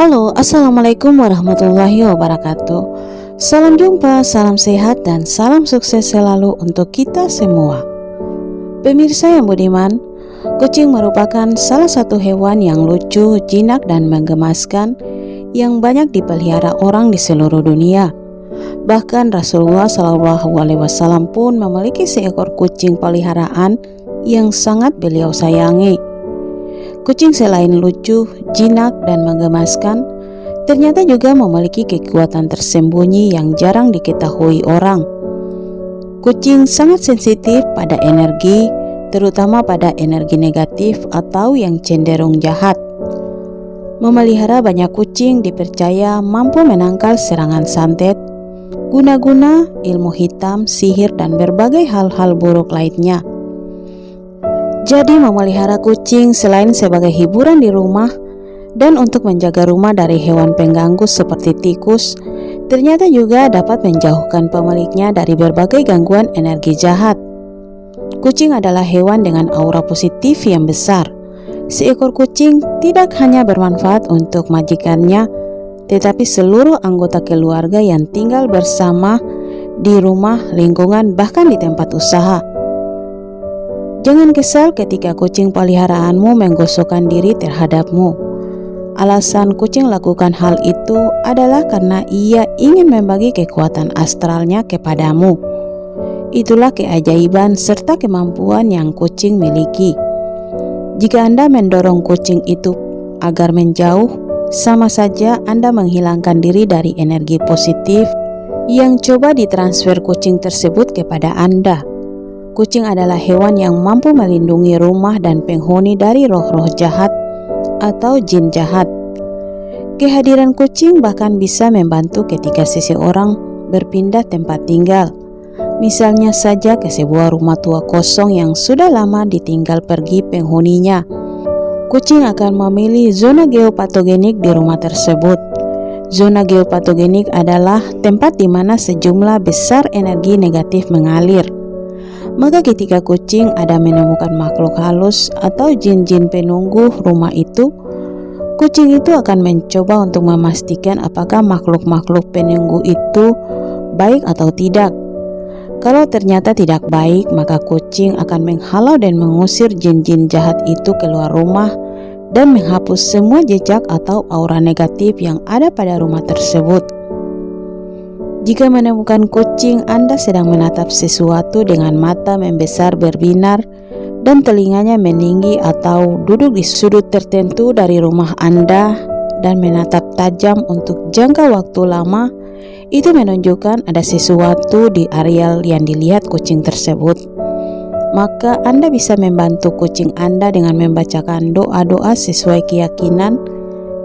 Halo, Assalamualaikum warahmatullahi wabarakatuh Salam jumpa, salam sehat, dan salam sukses selalu untuk kita semua Pemirsa yang budiman, kucing merupakan salah satu hewan yang lucu, jinak, dan menggemaskan yang banyak dipelihara orang di seluruh dunia. Bahkan Rasulullah Shallallahu Alaihi Wasallam pun memiliki seekor kucing peliharaan yang sangat beliau sayangi. Kucing selain lucu, jinak, dan menggemaskan, ternyata juga memiliki kekuatan tersembunyi yang jarang diketahui orang. Kucing sangat sensitif pada energi, terutama pada energi negatif atau yang cenderung jahat. Memelihara banyak kucing dipercaya mampu menangkal serangan santet, guna-guna ilmu hitam, sihir, dan berbagai hal-hal buruk lainnya. Jadi memelihara kucing selain sebagai hiburan di rumah dan untuk menjaga rumah dari hewan pengganggu seperti tikus, ternyata juga dapat menjauhkan pemiliknya dari berbagai gangguan energi jahat. Kucing adalah hewan dengan aura positif yang besar. Seekor kucing tidak hanya bermanfaat untuk majikannya, tetapi seluruh anggota keluarga yang tinggal bersama di rumah, lingkungan, bahkan di tempat usaha. Jangan kesal ketika kucing peliharaanmu menggosokkan diri terhadapmu. Alasan kucing lakukan hal itu adalah karena ia ingin membagi kekuatan astralnya kepadamu. Itulah keajaiban serta kemampuan yang kucing miliki. Jika Anda mendorong kucing itu agar menjauh, sama saja Anda menghilangkan diri dari energi positif yang coba ditransfer kucing tersebut kepada Anda. Kucing adalah hewan yang mampu melindungi rumah dan penghuni dari roh-roh jahat atau jin jahat. Kehadiran kucing bahkan bisa membantu ketika seseorang berpindah tempat tinggal. Misalnya saja ke sebuah rumah tua kosong yang sudah lama ditinggal pergi penghuninya. Kucing akan memilih zona geopatogenik di rumah tersebut. Zona geopatogenik adalah tempat di mana sejumlah besar energi negatif mengalir. Maka ketika kucing ada menemukan makhluk halus atau jin-jin penunggu rumah itu, kucing itu akan mencoba untuk memastikan apakah makhluk-makhluk penunggu itu baik atau tidak. Kalau ternyata tidak baik, maka kucing akan menghalau dan mengusir jin-jin jahat itu keluar rumah dan menghapus semua jejak atau aura negatif yang ada pada rumah tersebut. Jika menemukan kucing, Anda sedang menatap sesuatu dengan mata membesar berbinar dan telinganya meninggi atau duduk di sudut tertentu dari rumah Anda dan menatap tajam untuk jangka waktu lama, itu menunjukkan ada sesuatu di areal yang dilihat kucing tersebut. Maka Anda bisa membantu kucing Anda dengan membacakan doa-doa sesuai keyakinan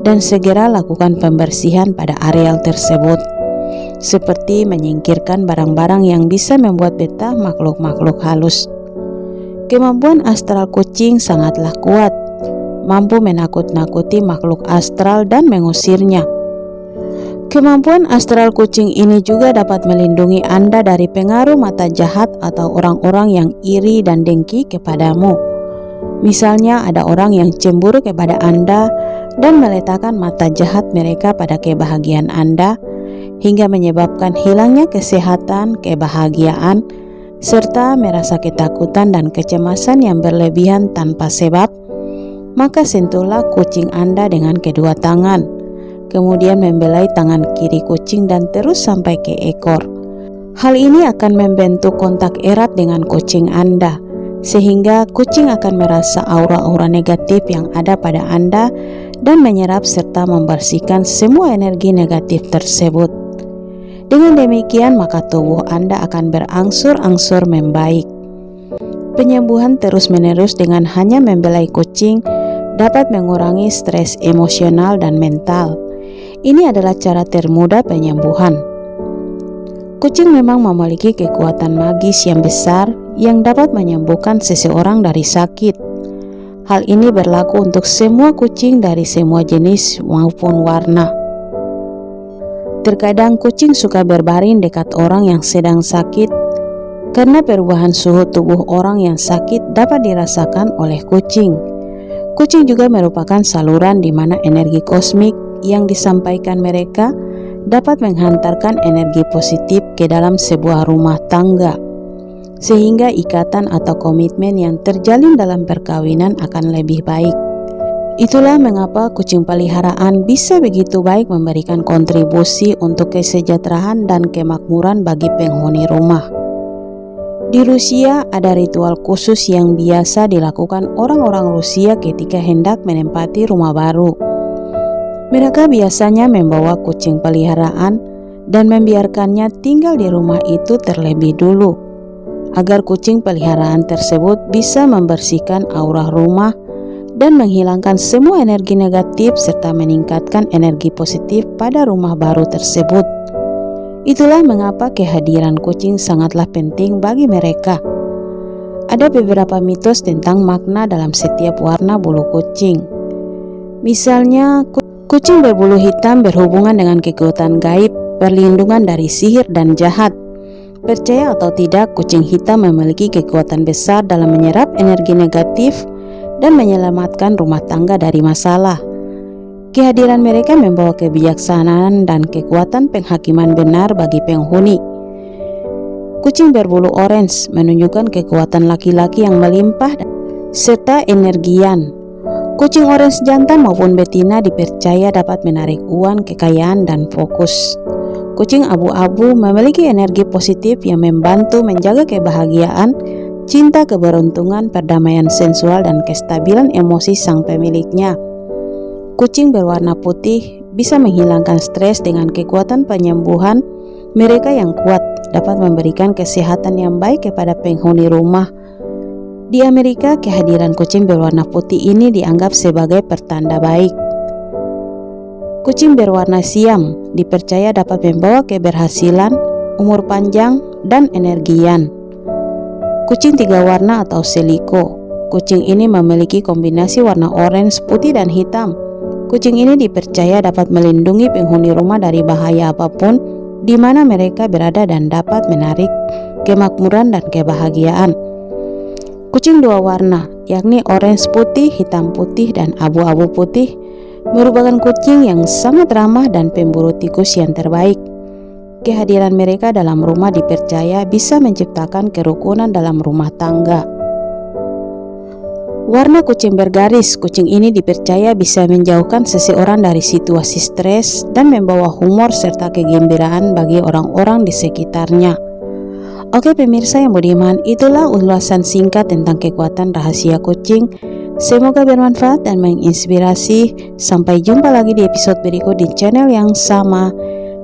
dan segera lakukan pembersihan pada areal tersebut seperti menyingkirkan barang-barang yang bisa membuat betah makhluk-makhluk halus. Kemampuan astral kucing sangatlah kuat, mampu menakut-nakuti makhluk astral dan mengusirnya. Kemampuan astral kucing ini juga dapat melindungi Anda dari pengaruh mata jahat atau orang-orang yang iri dan dengki kepadamu. Misalnya, ada orang yang cemburu kepada Anda dan meletakkan mata jahat mereka pada kebahagiaan Anda hingga menyebabkan hilangnya kesehatan, kebahagiaan, serta merasa ketakutan dan kecemasan yang berlebihan tanpa sebab, maka sentuhlah kucing Anda dengan kedua tangan, kemudian membelai tangan kiri kucing dan terus sampai ke ekor. Hal ini akan membentuk kontak erat dengan kucing Anda, sehingga kucing akan merasa aura-aura negatif yang ada pada Anda dan menyerap serta membersihkan semua energi negatif tersebut. Dengan demikian, maka tubuh Anda akan berangsur-angsur membaik. Penyembuhan terus-menerus dengan hanya membelai kucing dapat mengurangi stres emosional dan mental. Ini adalah cara termudah penyembuhan. Kucing memang memiliki kekuatan magis yang besar yang dapat menyembuhkan seseorang dari sakit. Hal ini berlaku untuk semua kucing dari semua jenis maupun warna. Terkadang kucing suka berbaring dekat orang yang sedang sakit karena perubahan suhu tubuh orang yang sakit dapat dirasakan oleh kucing. Kucing juga merupakan saluran di mana energi kosmik yang disampaikan mereka dapat menghantarkan energi positif ke dalam sebuah rumah tangga, sehingga ikatan atau komitmen yang terjalin dalam perkawinan akan lebih baik. Itulah mengapa kucing peliharaan bisa begitu baik memberikan kontribusi untuk kesejahteraan dan kemakmuran bagi penghuni rumah. Di Rusia ada ritual khusus yang biasa dilakukan orang-orang Rusia ketika hendak menempati rumah baru. Mereka biasanya membawa kucing peliharaan dan membiarkannya tinggal di rumah itu terlebih dulu, agar kucing peliharaan tersebut bisa membersihkan aura rumah dan menghilangkan semua energi negatif serta meningkatkan energi positif pada rumah baru tersebut. Itulah mengapa kehadiran kucing sangatlah penting bagi mereka. Ada beberapa mitos tentang makna dalam setiap warna bulu kucing. Misalnya, kucing berbulu hitam berhubungan dengan kekuatan gaib, perlindungan dari sihir dan jahat. Percaya atau tidak, kucing hitam memiliki kekuatan besar dalam menyerap energi negatif dan menyelamatkan rumah tangga dari masalah. Kehadiran mereka membawa kebijaksanaan dan kekuatan penghakiman benar bagi penghuni. Kucing berbulu orange menunjukkan kekuatan laki-laki yang melimpah serta energian. Kucing orange jantan maupun betina dipercaya dapat menarik uang, kekayaan, dan fokus. Kucing abu-abu memiliki energi positif yang membantu menjaga kebahagiaan cinta keberuntungan, perdamaian sensual, dan kestabilan emosi sang pemiliknya. Kucing berwarna putih bisa menghilangkan stres dengan kekuatan penyembuhan. Mereka yang kuat dapat memberikan kesehatan yang baik kepada penghuni rumah. Di Amerika, kehadiran kucing berwarna putih ini dianggap sebagai pertanda baik. Kucing berwarna siam dipercaya dapat membawa keberhasilan, umur panjang, dan energian. Kucing tiga warna atau seliko. Kucing ini memiliki kombinasi warna orange, putih, dan hitam. Kucing ini dipercaya dapat melindungi penghuni rumah dari bahaya apa pun di mana mereka berada dan dapat menarik kemakmuran dan kebahagiaan. Kucing dua warna, yakni orange putih, hitam putih, dan abu-abu putih, merupakan kucing yang sangat ramah dan pemburu tikus yang terbaik. Kehadiran mereka dalam rumah dipercaya bisa menciptakan kerukunan dalam rumah tangga. Warna kucing bergaris, kucing ini dipercaya bisa menjauhkan seseorang dari situasi stres dan membawa humor serta kegembiraan bagi orang-orang di sekitarnya. Oke pemirsa yang budiman, itulah ulasan singkat tentang kekuatan rahasia kucing. Semoga bermanfaat dan menginspirasi. Sampai jumpa lagi di episode berikut di channel yang sama.